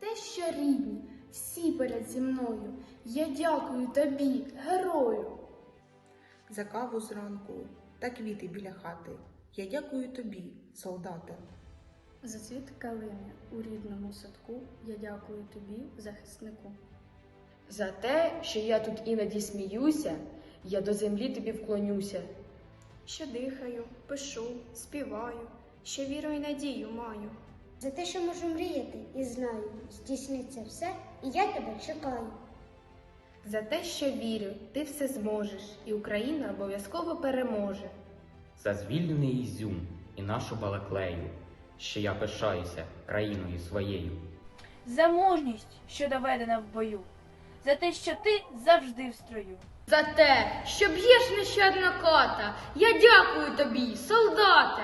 те, що рідні, всі перед зі мною. Я дякую тобі, герою. За каву зранку та квіти біля хати. Я дякую тобі, солдате. За цвіт калини у рідному садку я дякую тобі, захиснику. За те, що я тут іноді сміюся, я до землі тобі вклонюся. що дихаю, пишу, співаю, що віру і надію маю. За те, що можу мріяти і знаю, здійсниться все, і я тебе чекаю. За те, що вірю, ти все зможеш, і Україна обов'язково переможе. за звільнений Ізюм і нашу балаклею, що я пишаюся країною своєю. за мужність, що доведена в бою, за те, що ти завжди в строю. За те, що б'єш нещадна кота, я дякую тобі, солдате.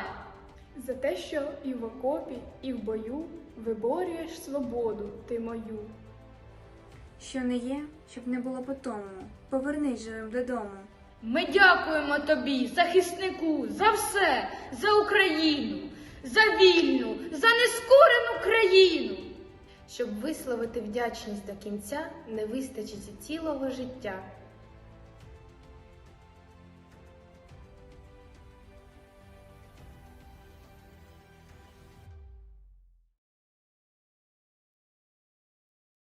За те, що і в окопі, і в бою виборюєш свободу ти мою. Що не є, щоб не було по тому. Повернись живим додому. Ми дякуємо тобі, захиснику, за все, за Україну, за вільну, за нескорену країну. Щоб висловити вдячність до кінця, не вистачить і цілого життя.